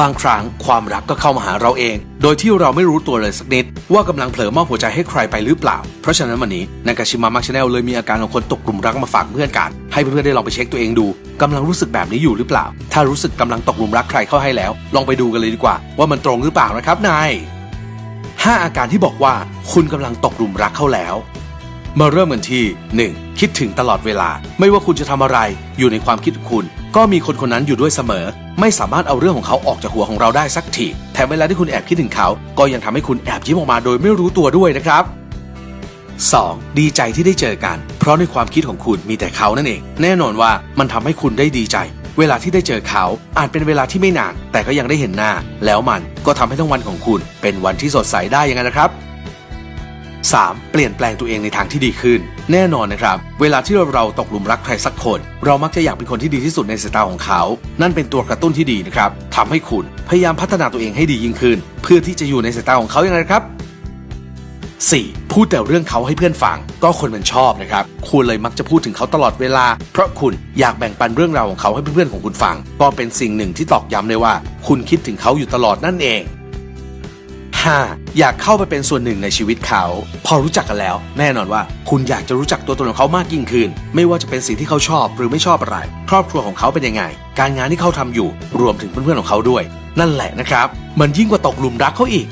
บางครั้งความรักก็เข้ามาหาเราเอง โดยที่เราไม่รู้ตัวเลยสักนิด ว่ากำลังเผลอมอบหัวใจให้ใครไปหรือเปล่า เพราะฉะนั้นวันนี้นากาชิมะมักชาแนลเลยมีอาการของคนตกกลุ่มรักมาฝากเพื่อนกัน ให้เพื่อนๆได้ลองไปเช็คตัวเองดูกำลังรู้สึกแบบนี้อยู่หรือเปล่า ถ้ารู้สึกกำลังตกกลุ่มรักใครเข้าให้แล้ว ลองไปดูกันเลยดีกว่า ว่ามันตรงหรือเปล่านะครับนายห้าอาการที่บอกว่าคุณกำลังตกกลุ่มรักเข้าแล้ว มาเริ่มกันที่ 1. คิดถึงตลอดเวลา ไม่ว่าคุณจะทำอะไร อยู่ในความคิดของคุณ ก็มีคนคนนั้นอยู่ด้วยเสมอ ไม่สามารถเอาเรื่องของเขาออกจากหัวของเราได้สักทีแถมเวลาที่คุณแอบคิดถึงเขา ก็ยังทำให้คุณแอบยิ้มออกมาโดยไม่รู้ตัวด้วยนะครับ 2. ดีใจที่ได้เจอกัน เพราะในความคิดของคุณมีแต่เขานั่นเอง แน่นอนว่ามันทำให้คุณได้ดีใจ เวลาที่ได้เจอเขาอาจเป็นเวลาที่ไม่นาน แต่ก็ยังได้เห็นหน้า แล้วมันก็ทำให้ทั้งวันของคุณ เป็นวันที่สดใสได้ยังไงนะครับ 3. เปลี่ยนแปลงตัวเองในทางที่ดีขึ้น แน่นอนนะครับ เวลาที่เราตกหลุมรักใครสักคน เรามักจะอยากเป็นคนที่ดีที่สุดในสายตาของเขา นั่นเป็นตัวกระตุ้นที่ดีนะครับทำให้คุณพยายามพัฒนาตัวเองให้ดียิ่งขึ้น เพื่อที่จะอยู่ในสายตาของเขาอย่างไรครับ 4. พูดแต่เรื่องเขาให้เพื่อนฟัง ก็คนมันชอบนะครับ คุณเลยมักจะพูดถึงเขาตลอดเวลา เพราะคุณอยากแบ่งปันเรื่องราวของเขาให้เพื่อนๆของคุณฟัง ก็เป็นสิ่งหนึ่งที่ตอกย้ำเลยว่า คุณคิดถึงเขาอยู่ตลอดนั่นเอง 5. อยากเข้าไปเป็นส่วนหนึ่งในชีวิตเขา พอรู้จักกันแล้ว แน่นอนว่า คุณอยากจะรู้จักตัวตนของเขามากยิ่งขึ้น ไม่ว่าจะเป็นสิ่งที่เขาชอบหรือไม่ชอบอะไร ครอบครัวของเขาเป็นยังไง การงานที่เขาทำอยู่ รวมถึงเพื่อนๆของเขาด้วย นั่นแหละนะครับ มันยิ่งกว่าตกหลุมรักเขาอีก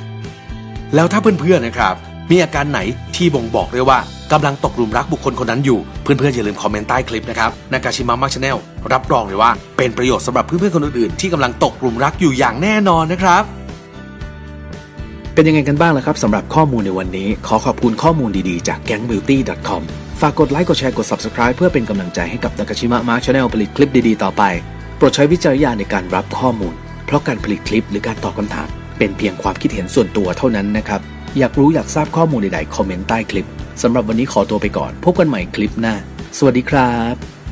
แล้วถ้าเพื่อนๆนะครับมีอาการไหนที่บ่งบอกได้ว่ากำลังตกหลุมรักบุคคลคนนั้นอยู่ เพื่อนๆอย่าลืมคอมเมนต์ใต้คลิปนะครับนากาชิมะมักชาแนลรับรองเลยว่าเป็นประโยชน์สำหรับเพื่อนๆคนอื่นๆที่กำลังตกหลุมรักอยู่อย่างแน่นอนนะครับ เป็นยังไงกันบ้างล่ะครับสำหรับข้อมูลในวันนี้ ขอขอบคุณข้อมูลดีๆจาก gangbeauty.com ฝากกดไลค์กดแชร์กด Subscribe เพื่อเป็นกำลังใจให้กับ Nakashima Mark Channel ผลิตคลิปดีๆต่อไป โปรดใช้วิจารณญาณในการรับข้อมูล เพราะการผลิตคลิปหรือการตอบคำถาม เป็นเพียงความคิดเห็นส่วนตัวเท่านั้นนะครับ อยากรู้อยากทราบข้อมูลใดๆคอมเมนต์ใต้คลิปสำหรับวันนี้ขอตัวไปก่อน พบกันใหม่คลิปหน้า สวัสดีครับ